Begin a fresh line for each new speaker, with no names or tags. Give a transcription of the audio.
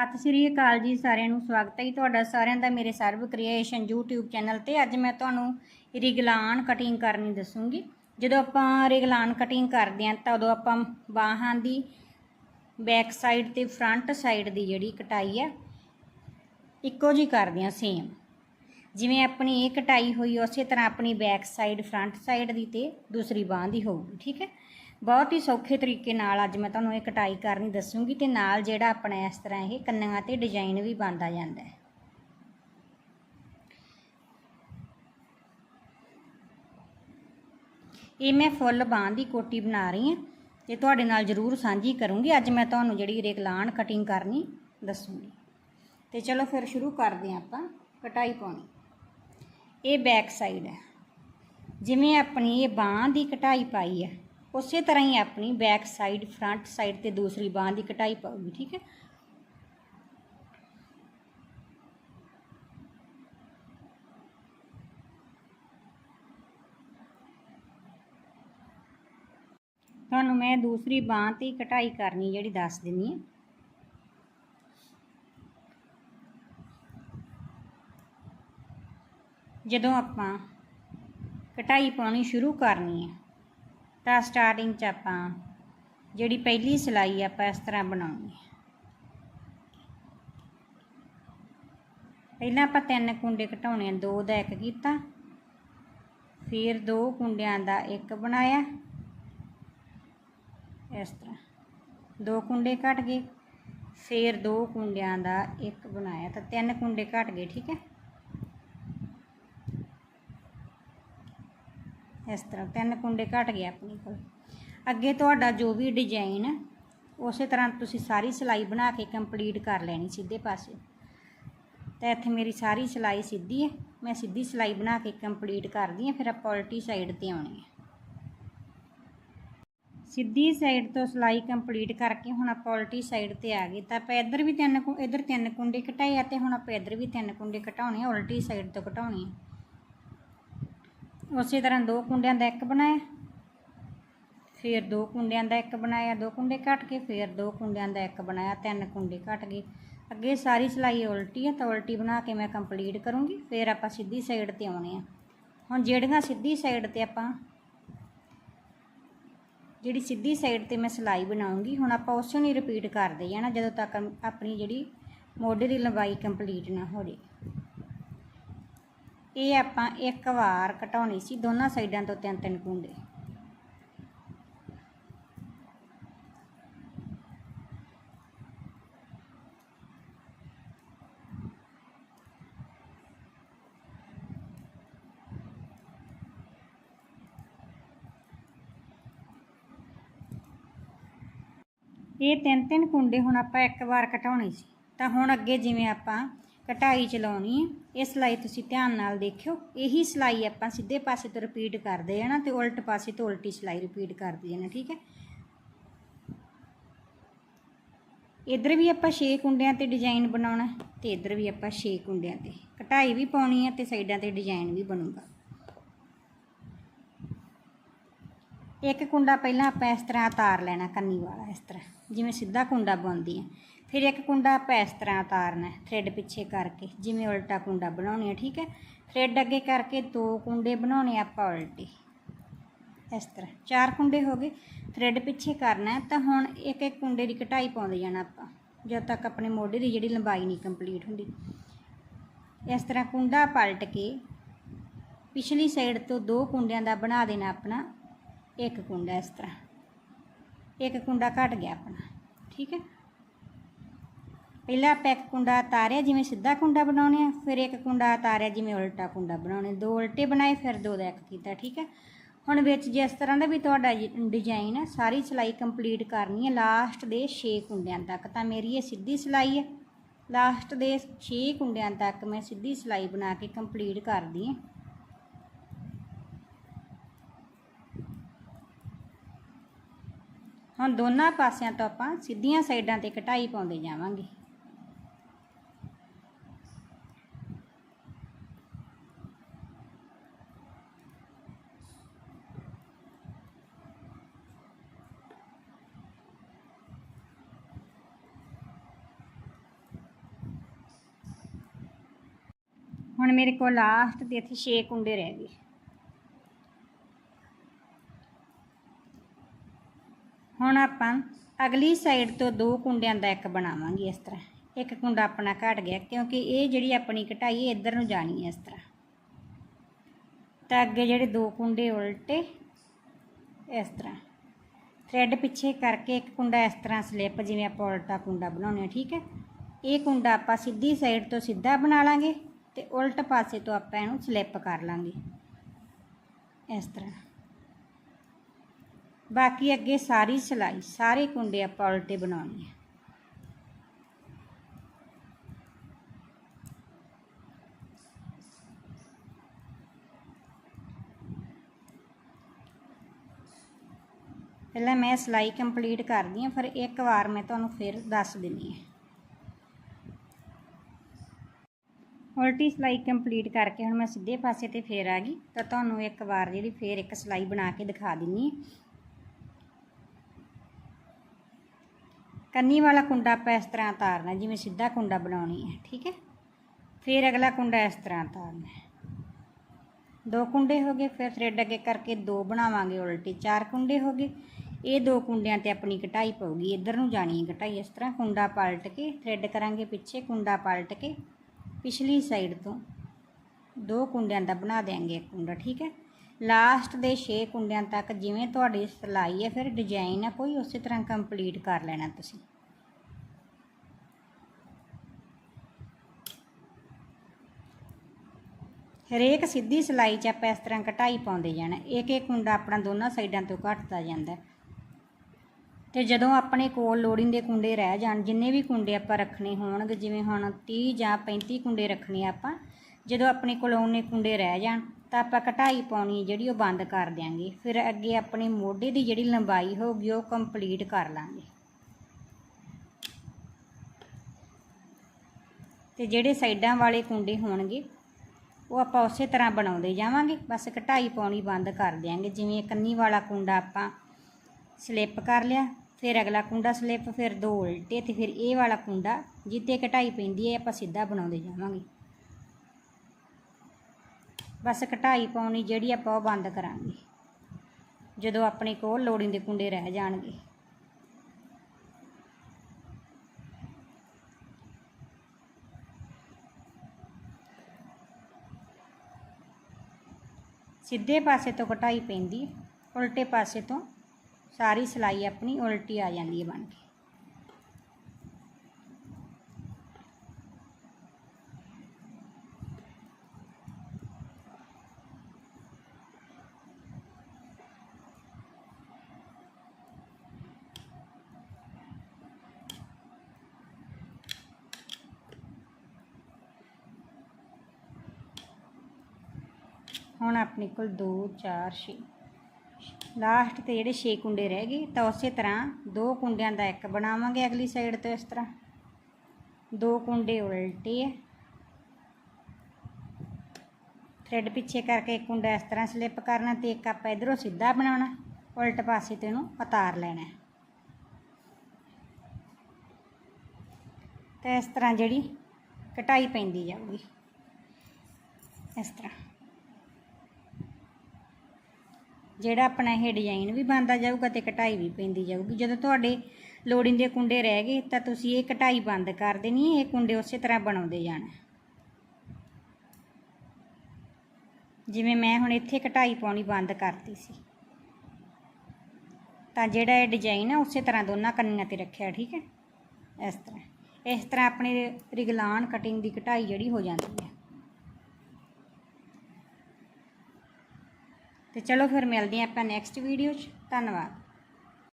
ਸਤਿ ਸ਼੍ਰੀ ਅਕਾਲ ਜੀ ਸਾਰਿਆਂ ਨੂੰ, ਸਵਾਗਤ ਹੈ ਜੀ ਤੁਹਾਡਾ ਸਾਰਿਆਂ ਦਾ ਮੇਰੇ ਸਰਵ ਕ੍ਰੀਏਸ਼ਨ YouTube ਚੈਨਲ ਤੇ। ਅੱਜ ਮੈਂ ਤੁਹਾਨੂੰ ਰਿਗਲਾਨ ਕਟਿੰਗ ਕਰਨੀ ਦੱਸੂਗੀ। ਜਦੋਂ ਆਪਾਂ ਰਿਗਲਾਨ ਕਟਿੰਗ ਕਰਦੇ ਹਾਂ, ਤਾਂ ਉਦੋਂ ਆਪਾਂ ਬਾਹਾਂ ਦੀ ਬੈਕ ਸਾਈਡ ਤੇ ਫਰੰਟ ਸਾਈਡ ਦੀ ਜਿਹੜੀ ਕਟਾਈ ਹੈ ਇੱਕੋ ਜੀ ਕਰਦੇ ਹਾਂ ਸੇਮ ਜਿਵੇਂ ਆਪਣੀ ਇਹ ਕਟਾਈ ਹੋਈ, ਉਸੇ ਤਰ੍ਹਾਂ ਆਪਣੀ ਬੈਕ ਸਾਈਡ ਫਰੰਟ ਸਾਈਡ ਦੀ ਤੇ ਦੂਸਰੀ ਬਾਹ ਦੀ ਹੋਊਗੀ, ਠੀਕ ਹੈ? ਬਹੁਤ ਹੀ ਸੌਖੇ ਤਰੀਕੇ ਨਾਲ ਅੱਜ ਮੈਂ ਤੁਹਾਨੂੰ ਇਹ ਕਟਾਈ ਕਰਨੀ ਦੱਸੂਗੀ ਤੇ ਨਾਲ ਜਿਹੜਾ ਆਪਣਾ ਇਸ ਤਰ੍ਹਾਂ ਇਹ ਕੰਨਾਂ ਤੇ ਡਿਜ਼ਾਈਨ ਵੀ ਬਣਦਾ ਜਾਂਦਾ ਹੈ। ਇਹ ਮੈਂ ਫੁੱਲ ਬਾਂਹ ਦੀ ਕੋਟੀ ਬਣਾ ਰਹੀ ਹਾਂ ਤੇ ਤੁਹਾਡੇ ਨਾਲ ਜ਼ਰੂਰ ਸਾਂਝੀ ਕਰੂੰਗੀ। ਅੱਜ ਮੈਂ ਤੁਹਾਨੂੰ ਜਿਹੜੀ ਰੇਗਲਾਨ ਕਟਿੰਗ ਕਰਨੀ ਦੱਸੂਗੀ। ਤੇ ਚਲੋ ਫਿਰ ਸ਼ੁਰੂ ਕਰਦੇ ਹਾਂ ਆਪਾਂ ਕਟਾਈ ਪਾਉਣੀ। ਇਹ ਬੈਕ ਸਾਈਡ ਹੈ। ਜਿਵੇਂ ਆਪਣੀ ਇਹ ਬਾਂਹ ਦੀ ਕਟਾਈ ਪਾਈ ਹੈ ਉਸੇ ਤਰ੍ਹਾਂ ਹੀ ਆਪਣੀ ਬੈਕ ਸਾਈਡ ਫਰੰਟ ਸਾਈਡ ਤੇ ਦੂਸਰੀ ਬਾਂਹ ਦੀ ਕਟਾਈ ਪਾਉਗੀ ਠੀਕ ਹੈ? ਤੁਹਾਨੂੰ ਮੈਂ ਦੂਸਰੀ ਬਾਂਹ ਤੇ ਕਟਾਈ ਕਰਨੀ ਜਿਹੜੀ ਦੱਸ ਦਿੰਨੀ ਹੈ। ਜਦੋਂ ਆਪਾਂ ਕਟਾਈ ਪਾਉਣੀ ਸ਼ੁਰੂ ਕਰਨੀ ਹੈ ਤਾਂ ਸਟਾਰਟਿੰਗ 'ਚ ਆਪਾਂ ਜਿਹੜੀ ਪਹਿਲੀ ਸਿਲਾਈ ਆਪਾਂ ਇਸ ਤਰ੍ਹਾਂ ਬਣਾਉਣੀ ਹੈ ਪਹਿਲਾਂ ਆਪਾਂ ਤਿੰਨ ਕੁੰਡੇ ਘਟਾਉਣੇ ਆ, ਦੋ ਦਾ ਇੱਕ ਕੀਤਾ। ਫਿਰ ਦੋ ਕੁੰਡਿਆਂ ਦਾ ਇੱਕ ਬਣਾਇਆ। ਇਸ ਤਰ੍ਹਾਂ। ਦੋ ਕੁੰਡੇ ਘਟ ਗਏ। ਫਿਰ ਦੋ ਕੁੰਡਿਆਂ ਦਾ ਇੱਕ ਬਣਾਇਆ। ਤਾਂ ਤਿੰਨ ਕੁੰਡੇ ਘਟ ਗਏ, ਠੀਕ ਹੈ? ਇਸ ਤਰ੍ਹਾਂ, ਤਿੰਨ ਕੁੰਡੇ ਘਟ ਗਏ ਆਪਣੇ ਕੋਲ। ਅੱਗੇ ਤੁਹਾਡਾ ਜੋ ਵੀ ਡਿਜ਼ਾਈਨ ਉਸੇ ਤਰ੍ਹਾਂ ਤੁਸੀਂ ਸਾਰੀ ਸਿਲਾਈ ਬਣਾ ਕੇ ਕੰਪਲੀਟ ਕਰ ਲੈਣੀ ਸਿੱਧੇ ਪਾਸੇ। ਤਾਂ ਇੱਥੇ ਮੇਰੀ ਸਾਰੀ ਸਿਲਾਈ ਸਿੱਧੀ ਹੈ, ਮੈਂ ਸਿੱਧੀ ਸਿਲਾਈ ਬਣਾ ਕੇ ਕੰਪਲੀਟ ਕਰਦੀ ਹਾਂ, ਫਿਰ ਆਪਾਂ ਉਲਟੀ ਸਾਈਡ ਤੇ ਆਉਣੀ ਹੈ। ਸਿੱਧੀ ਸਾਈਡ ਤੋਂ ਸਿਲਾਈ ਕੰਪਲੀਟ ਕਰਕੇ ਹੁਣ ਆਪਾਂ ਉਲਟੀ ਸਾਈਡ ਤੇ ਆ ਗਏ। ਤਾਂ ਆਪਾਂ ਇੱਧਰ ਵੀ ਤਿੰਨ ਇੱਧਰ ਤਿੰਨ ਕੁੰਡੇ ਘਟਾਏ ਆ ਤੇ ਹੁਣ ਆਪਾਂ ਇੱਧਰ ਵੀ ਤਿੰਨ ਕੁੰਡੇ ਘਟਾਉਣੇ ਆ, ਉਲਟੀ ਸਾਈਡ ਤੋਂ ਘਟਾਉਣੇ ਆ। ਉਸੇ ਤਰ੍ਹਾਂ ਦੋ ਕੁੰਡਿਆਂ ਦਾ ਇੱਕ ਬਣਾਇਆ। ਫਿਰ ਦੋ ਕੁੰਡਿਆਂ ਦਾ ਇੱਕ ਬਣਾਇਆ, ਦੋ ਕੁੰਡੇ ਘਟ ਕੇ, ਫਿਰ ਦੋ ਕੁੰਡਿਆਂ ਦਾ ਇੱਕ ਬਣਾਇਆ, ਤਿੰਨ ਕੁੰਡੇ ਘਟ ਗਏ। ਅੱਗੇ ਸਾਰੀ ਸਿਲਾਈ ਉਲਟੀ ਹੈ ਤਾਂ ਉਲਟੀ ਬਣਾ ਕੇ ਮੈਂ ਕੰਪਲੀਟ ਕਰੂੰਗੀ, ਫਿਰ ਆਪਾਂ ਸਿੱਧੀ ਸਾਈਡ ਤੇ ਆਉਣੇ ਆ। ਹੁਣ ਜਿਹੜੀਆਂ ਸਿੱਧੀ ਸਾਈਡ ਤੇ ਆਪਾਂ, ਜਿਹੜੀ ਸਿੱਧੀ ਸਾਈਡ ਤੇ ਮੈਂ ਸਿਲਾਈ ਬਣਾਉਂਗੀ, ਹੁਣ ਆਪਾਂ ਉਸੇ ਨੂੰ ਰਿਪੀਟ ਕਰਦੇ ਜਾਣਾ, ਜਦੋਂ ਤੱਕ ਆਪਣੀ ਜਿਹੜੀ ਮੋਢੇ ਦੀ ਲੰਬਾਈ ਕੰਪਲੀਟ ਨਾ ਹੋ ਜੇ। ਇਹ ਆਪਾਂ ਇੱਕ ਵਾਰ ਘਟਾਉਣੀ ਸੀ, ਦੋਨਾਂ ਸਾਈਡਾਂ ਤੋਂ ਤਿੰਨ ਤਿੰਨ ਕੁੰਡੇ। ਇਹ ਤਿੰਨ ਤਿੰਨ ਕੁੰਡੇ ਹੁਣ ਆਪਾਂ ਇੱਕ ਵਾਰ ਘਟਾਉਣੇ ਸੀ। ਤਾਂ ਹੁਣ ਅੱਗੇ ਜਿਵੇਂ ਆਪਾਂ ਕਟਾਈ ਚਲਾਉਣੀ ਹੈ ਇਹ ਸਿਲਾਈ ਤੁਸੀਂ ਧਿਆਨ ਨਾਲ ਦੇਖਿਓ। ਇਹੀ ਸਿਲਾਈ ਆਪਾਂ ਸਿੱਧੇ ਪਾਸੇ ਤੋਂ ਰਿਪੀਟ ਕਰਦੇ ਜਾਣਾ ਤੇ ਉਲਟ ਪਾਸੇ ਤੋਂ ਉਲਟੀ ਸਿਲਾਈ ਰਿਪੀਟ ਕਰਦੇ ਜਾਣਾ ਠੀਕ ਹੈ? ਇਧਰ ਵੀ ਆਪਾਂ 6 ਕੁੰਡਿਆਂ ਤੇ ਡਿਜ਼ਾਈਨ ਬਣਾਉਣਾ, ਤੇ ਇਧਰ ਵੀ ਆਪਾਂ 6 ਕੁੰਡਿਆਂ ਤੇ। ਕਟਾਈ ਵੀ ਪਾਉਣੀ ਹੈ ਤੇ ਸਾਈਡਾਂ ਤੇ ਡਿਜ਼ਾਈਨ ਵੀ ਬਣੂਗਾ। ਇੱਕ ਕੁੰਡਾ ਪਹਿਲਾਂ ਆਪਾਂ ਇਸ ਤਰ੍ਹਾਂ ਉਤਾਰ ਲੈਣਾ, ਕੰਨੀ ਵਾਲਾ ਇਸ ਤਰ੍ਹਾਂ। ਜਿਵੇਂ ਸਿੱਧਾ ਕੁੰਡਾ ਬੁਣਦੀ ਹੈ ਫਿਰ ਇੱਕ ਕੁੰਡਾ ਆਪਾਂ ਇਸ ਤਰ੍ਹਾਂ ਉਤਾਰਨਾ ਥ੍ਰੈਡ ਪਿੱਛੇ ਕਰਕੇ, ਜਿਵੇਂ ਉਲਟਾ ਕੁੰਡਾ ਬਣਾਉਣੀ ਆ ਠੀਕ ਹੈ? ਥ੍ਰੈਡ ਅੱਗੇ ਕਰਕੇ ਦੋ ਕੁੰਡੇ ਬਣਾਉਣੇ ਆਪਾਂ ਉਲਟੇ। ਇਸ ਤਰ੍ਹਾਂ, ਚਾਰ ਕੁੰਡੇ ਹੋ ਗਏ ਥ੍ਰੈਡ ਪਿੱਛੇ ਕਰਨਾ ਤਾਂ ਹੁਣ ਇੱਕ ਇੱਕ ਕੁੰਡੇ ਦੀ ਕਟਾਈ ਪਾਉਂਦੇ ਜਾਣਾ ਆਪਾਂ, ਜਦ ਤੱਕ ਆਪਣੇ ਮੋਢੇ ਦੀ ਜਿਹੜੀ ਲੰਬਾਈ ਨਹੀਂ ਕੰਪਲੀਟ ਹੁੰਦੀ। ਇਸ ਤਰ੍ਹਾਂ ਕੁੰਡਾ ਪਲਟ ਕੇ ਪਿਛਲੀ ਸਾਈਡ ਤੋਂ ਦੋ ਕੁੰਡਿਆਂ ਦਾ ਬਣਾ ਦੇਣਾ ਆਪਣਾ, ਇੱਕ ਕੁੰਡਾ ਇਸ ਤਰ੍ਹਾਂ। ਇੱਕ ਕੁੰਡਾ ਘਟ ਗਿਆ ਆਪਣਾ, ਠੀਕ ਹੈ? ਪਹਿਲਾਂ ਆਪਾਂ ਇੱਕ ਕੁੰਡਾ ਤਾਰਿਆ, ਜਿਵੇਂ ਸਿੱਧਾ ਕੁੰਡਾ ਬਣਾਉਣੇ ਆ, ਫਿਰ ਇੱਕ ਕੁੰਡਾ ਤਾਰਿਆ, ਜਿਵੇਂ ਉਲਟਾ ਕੁੰਡਾ ਬਣਾਉਣੇ ਦੋ ਉਲਟੇ ਬਣਾਏ, ਫਿਰ ਦੋ ਦਾ ਇੱਕ ਕੀਤਾ, ਠੀਕ ਹੈ ਹੁਣ ਵਿੱਚ ਜਿਸ ਤਰ੍ਹਾਂ ਦਾ ਵੀ ਤੁਹਾਡਾ ਡਿਜ਼ਾਈਨ ਹੈ ਸਾਰੀ ਸਿਲਾਈ ਕੰਪਲੀਟ ਕਰਨੀ ਹੈ ਲਾਸਟ ਦੇ 6 ਕੁੰਡਿਆਂ ਤੱਕ, ਤਾਂ ਮੇਰੀ ਇਹ ਸਿੱਧੀ ਸਿਲਾਈ ਹੈ ਲਾਸਟ ਦੇ 6 ਕੁੰਡਿਆਂ ਤੱਕ ਮੈਂ ਸਿੱਧੀ ਸਿਲਾਈ ਬਣਾ ਕੇ ਕੰਪਲੀਟ ਕਰਦੀ ਹਾਂ ਹੁਣ ਦੋਨਾਂ ਪਾਸਿਆਂ ਤੋਂ ਆਪਾਂ ਸਿੱਧੀਆਂ ਸਾਈਡਾਂ ਤੇ ਕਟਾਈ ਪਾਉਂਦੇ ਜਾਵਾਂਗੇ। ਹੁਣ ਮੇਰੇ ਕੋਲ ਲਾਸਟ ਦੇ ਇੱਥੇ 6 ਕੁੰਡੇ ਰਹਿ ਗਏ। ਹੁਣ ਆਪਾਂ ਅਗਲੀ ਸਾਈਡ ਤੋਂ ਦੋ ਕੁੰਡਿਆਂ ਦਾ ਇੱਕ ਬਣਾਵਾਂਗੇ ਇਸ ਤਰ੍ਹਾਂ। ਇੱਕ ਕੁੰਡਾ ਆਪਣਾ ਘਟ ਗਿਆ ਕਿਉਂਕਿ ਇਹ ਜਿਹੜੀ ਆਪਣੀ ਕਟਾਈ ਇੱਧਰ ਨੂੰ ਜਾਣੀ ਹੈ ਇਸ ਤਰ੍ਹਾਂ। ਤਾਂ ਅੱਗੇ ਜਿਹੜੇ ਦੋ ਕੁੰਡੇ ਉਲਟੇ, ਇਸ ਤਰ੍ਹਾਂ। ਥ੍ਰੈਡ ਪਿੱਛੇ ਕਰਕੇ ਇੱਕ ਕੁੰਡਾ ਇਸ ਤਰ੍ਹਾਂ ਸਲਿੱਪ ਜਿਵੇਂ ਆਪਾਂ ਉਲਟਾ ਕੁੰਡਾ ਬਣਾਉਂਦੇ ਹਾਂ, ਠੀਕ ਹੈ? ਇਹ ਕੁੰਡਾ ਆਪਾਂ ਸਿੱਧੀ ਸਾਈਡ ਤੋਂ ਸਿੱਧਾ ਬਣਾ ਲਾਂਗੇ। ਤੇ ਉਲਟ ਪਾਸੇ ਤੋਂ ਆਪਾਂ ਇਹਨੂੰ ਸਲਿੱਪ ਕਰ ਲਾਂਗੇ। ਇਸ ਤਰ੍ਹਾਂ। ਬਾਕੀ ਅੱਗੇ ਸਾਰੀ ਸਿਲਾਈ, ਸਾਰੇ ਕੁੰਡੇ ਆਪਾਂ ਉਲਟੇ ਬਣਾਉਣੇ ਆ। ਪਹਿਲਾਂ ਮੈਂ ਸਿਲਾਈ ਕੰਪਲੀਟ ਕਰਦੀ ਹਾਂ, ਫਿਰ ਇੱਕ ਵਾਰ ਮੈਂ ਤੁਹਾਨੂੰ ਫਿਰ ਦੱਸ ਦਿੰਦੀ ਹਾਂ। ਉਲਟੀ ਸਿਲਾਈ ਕੰਪਲੀਟ ਕਰਕੇ ਹੁਣ ਮੈਂ ਸਿੱਧੇ ਪਾਸੇ ਤੇ ਫੇਰ ਆ ਗਈ। ਤਾਂ ਤੁਹਾਨੂੰ ਇੱਕ ਵਾਰ ਜਿਹੜੀ ਫੇਰ ਇੱਕ ਸਿਲਾਈ ਬਣਾ ਕੇ ਦਿਖਾ ਦਿੰਨੀ ਹਾਂ ਕੰਨੀ ਵਾਲਾ ਕੁੰਡਾ ਆਪਾਂ ਇਸ ਤਰ੍ਹਾਂ ਤਾਰਨਾ, ਜਿਵੇਂ ਸਿੱਧਾ ਕੁੰਡਾ ਬਣਾਉਣੀ ਹੈ ਠੀਕ ਹੈ? ਫਿਰ ਅਗਲਾ ਕੁੰਡਾ ਇਸ ਤਰ੍ਹਾਂ ਤਾਰਨਾ ਦੋ ਕੁੰਡੇ ਹੋ ਗਏ, ਫਿਰ ਥ੍ਰੈਡ ਅੱਗੇ ਕਰਕੇ ਦੋ ਬਣਾਵਾਂਗੇ, ਉਲਟੀ ਚਾਰ ਕੁੰਡੇ ਹੋ ਗਏ। ਇਹ ਦੋ ਕੁੰਡਿਆਂ ਤੇ ਆਪਣੀ ਕਟਾਈ ਪਊਗੀ, ਇੱਧਰ ਨੂੰ ਜਾਣੀ ਹੈ ਕਟਾਈ, ਇਸ ਤਰ੍ਹਾਂ ਕੁੰਡਾ ਪਲਟ ਕੇ ਥ੍ਰੈਡ ਕਰਾਂਗੇ, ਪਿੱਛੇ ਕੁੰਡਾ ਪਲਟ ਕੇ ਪਿਛਲੀ ਸਾਈਡ ਤੋਂ ਦੋ ਕੁੰਡਿਆਂ ਦਾ ਬਣਾ ਦੇਾਂਗੇ ਇੱਕ ਕੁੰਡਾ, ਠੀਕ ਹੈ? ਲਾਸਟ ਦੇ 6 ਕੁੰਡਿਆਂ ਤੱਕ ਜਿਵੇਂ ਤੁਹਾਡੀ ਸਿਲਾਈ ਹੈ, ਫਿਰ ਡਿਜ਼ਾਈਨ ਹੈ ਕੋਈ ਉਸੇ ਤਰ੍ਹਾਂ ਕੰਪਲੀਟ ਕਰ ਲੈਣਾ ਤੁਸੀਂ। ਹਰੇਕ ਸਿੱਧੀ ਸਿਲਾਈ 'ਚ ਆਪਾਂ ਇਸ ਤਰ੍ਹਾਂ ਘਟਾਈ ਪਾਉਂਦੇ ਜਾਣਾ। ਇੱਕ ਇੱਕ ਕੁੰਡਾ ਆਪਣਾ ਦੋਨਾਂ ਸਾਈਡਾਂ ਤੋਂ ਘਟਦਾ ਜਾਂਦਾ। ਤੇ ਜਦੋਂ ਆਪਣੇ ਕੋਲ ਲੋੜੀਂਦੇ ਕੁੰਡੇ ਰਹਿ ਜਾਣ, ਜਿੰਨੇ ਵੀ ਕੁੰਡੇ ਆਪਾਂ ਰੱਖਣੇ ਹੋਣਗੇ, ਜਿਵੇਂ ਹੁਣ 30 ਜਾਂ 35 ਕੁੰਡੇ ਰੱਖਣੇ ਆਪਾਂ, ਜਦੋਂ ਆਪਣੇ ਕੋਲ ਉਹਨੇ ਕੁੰਡੇ ਰਹਿ ਜਾਣ, ਤਾਂ ਆਪਾਂ ਘਟਾਈ ਪਾਉਣੀ ਜਿਹੜੀ ਉਹ ਬੰਦ ਕਰ ਦਿਆਂਗੇ। ਫਿਰ ਅੱਗੇ ਆਪਣੇ ਮੋਢੇ ਦੀ ਜਿਹੜੀ ਲੰਬਾਈ ਹੋਊਗੀ, ਉਹ ਕੰਪਲੀਟ ਕਰ ਲਾਂਗੇ। ਤੇ ਜਿਹੜੇ ਸਾਈਡਾਂ ਵਾਲੇ ਕੁੰਡੇ ਹੋਣਗੇ, ਉਹ ਆਪਾਂ ਉਸੇ ਤਰ੍ਹਾਂ ਬਣਾਉਂਦੇ ਜਾਵਾਂਗੇ। ਬਸ ਘਟਾਈ ਪਾਉਣੀ ਬੰਦ ਕਰ ਦਿਆਂਗੇ। ਜਿਵੇਂ ਕੰਨੀ ਵਾਲਾ ਕੁੰਡਾ ਆਪਾਂ ਸਲਿੱਪ ਕਰ ਲਿਆ ਫਿਰ ਅਗਲਾ ਕੁੰਡਾ ਸਲਿੱਪ ਫਿਰ ਦੋ ਉਲਟੇ ਤੇ ਫਿਰ ਇਹ ਵਾਲਾ ਕੁੰਡਾ ਜਿੱਤੇ ਕਟਾਈ ਪੈਂਦੀ ਹੈ, ਆਪਾਂ ਸਿੱਧਾ ਬਣਾਉਂਦੇ ਜਾਵਾਂਗੇ। ਬਸ ਕਟਾਈ ਪਾਉਣੀ ਜਿਹੜੀ ਆਪਾਂ ਉਹ ਬੰਦ ਕਰਾਂਗੇ। ਜਦੋਂ ਆਪਣੇ ਕੋਲ ਲੋੜੀਂਦੇ ਕੁੰਡੇ ਰਹਿ ਜਾਣਗੇ। ਸਿੱਧੇ ਪਾਸੇ ਤੋਂ ਕਟਾਈ ਪੈਂਦੀ ਉਲਟੇ ਪਾਸੇ ਤੋਂ ਸਾਰੀ ਸਿਲਾਈ ਆਪਣੀ ਉਲਟੀ ਆ ਜਾਂਦੀ ਹੈ ਬਣ ਕੇ। ਹੁਣ ਆਪਣੇ ਕੋਲ 2 4 6 ਲਾਸਟ ਤੇ ਜਿਹੜੇ 6 ਕੁੰਡੇ ਰਹਿ ਗਏ, ਤਾਂ ਉਸੇ ਤਰ੍ਹਾਂ ਦੋ ਕੁੰਡਿਆਂ ਦਾ ਇੱਕ ਬਣਾਵਾਂਗੇ ਅਗਲੀ ਸਾਈਡ ਤੋਂ ਇਸ ਤਰ੍ਹਾਂ। ਦੋ ਕੁੰਡੇ ਉਲਟੇ ਹੈ ਥ੍ਰੈਡ ਪਿੱਛੇ ਕਰਕੇ ਇੱਕ ਕੁੰਡਾ ਇਸ ਤਰ੍ਹਾਂ ਸਲਿੱਪ ਕਰਨਾ ਤੇ ਇੱਕ ਆਪਾਂ ਇਧਰੋਂ ਸਿੱਧਾ ਬਣਾਉਣਾ, ਉਲਟ ਪਾਸੇ ਤੇ ਇਹਨੂੰ ਉਤਾਰ ਲੈਣਾ। ਤੇ ਇਸ ਤਰ੍ਹਾਂ ਜਿਹੜੀ ਕਟਾਈ ਪੈਂਦੀ ਜਾਊਗੀ। ਇਸ ਤਰ੍ਹਾਂ। ਜਿਹੜਾ ਆਪਣਾ ਇਹ ਡਿਜ਼ਾਈਨ ਵੀ ਬਣਦਾ ਜਾਊਗਾ ਤੇ ਕਟਾਈ ਵੀ ਪੈਂਦੀ ਜਾਊਗੀ। ਜਦੋਂ ਤੁਹਾਡੇ ਲੋੜੀਂਦੇ ਕੁੰਡੇ ਰਹਿ ਗਏ ਤਾਂ ਤੁਸੀਂ ਇਹ ਕਟਾਈ ਬੰਦ ਕਰ ਦੇਣੀ ਇਹ ਕੁੰਡੇ ਉਸੇ ਤਰ੍ਹਾਂ ਬਣਾਉਂਦੇ ਜਾਣਾ। ਜਿਵੇਂ ਮੈਂ ਹੁਣ ਇੱਥੇ ਕਟਾਈ ਪਾਉਣੀ ਬੰਦ ਕਰਤੀ ਸੀ। ਤਾਂ ਜਿਹੜਾ ਇਹ ਡਿਜ਼ਾਈਨ ਆ, ਉਸੇ ਤਰ੍ਹਾਂ ਦੋਨਾਂ ਕੰਨੀਆਂ ਤੇ ਰੱਖਿਆ, ਠੀਕ ਹੈ? ਇਸ ਤਰ੍ਹਾਂ। ਇਸ ਤਰ੍ਹਾਂ ਆਪਣੇ ਰਿਗਲਾਨ ਕਟਿੰਗ ਦੀ ਕਟਾਈ ਜਿਹੜੀ ਹੋ ਜਾਂਦੀ ਹੈ। ਤੇ ਚਲੋ ਫਿਰ ਮਿਲਦੇ ਹਾਂ ਆਪਾਂ ਨੈਕਸਟ ਵੀਡੀਓ 'ਚ। ਧੰਨਵਾਦ।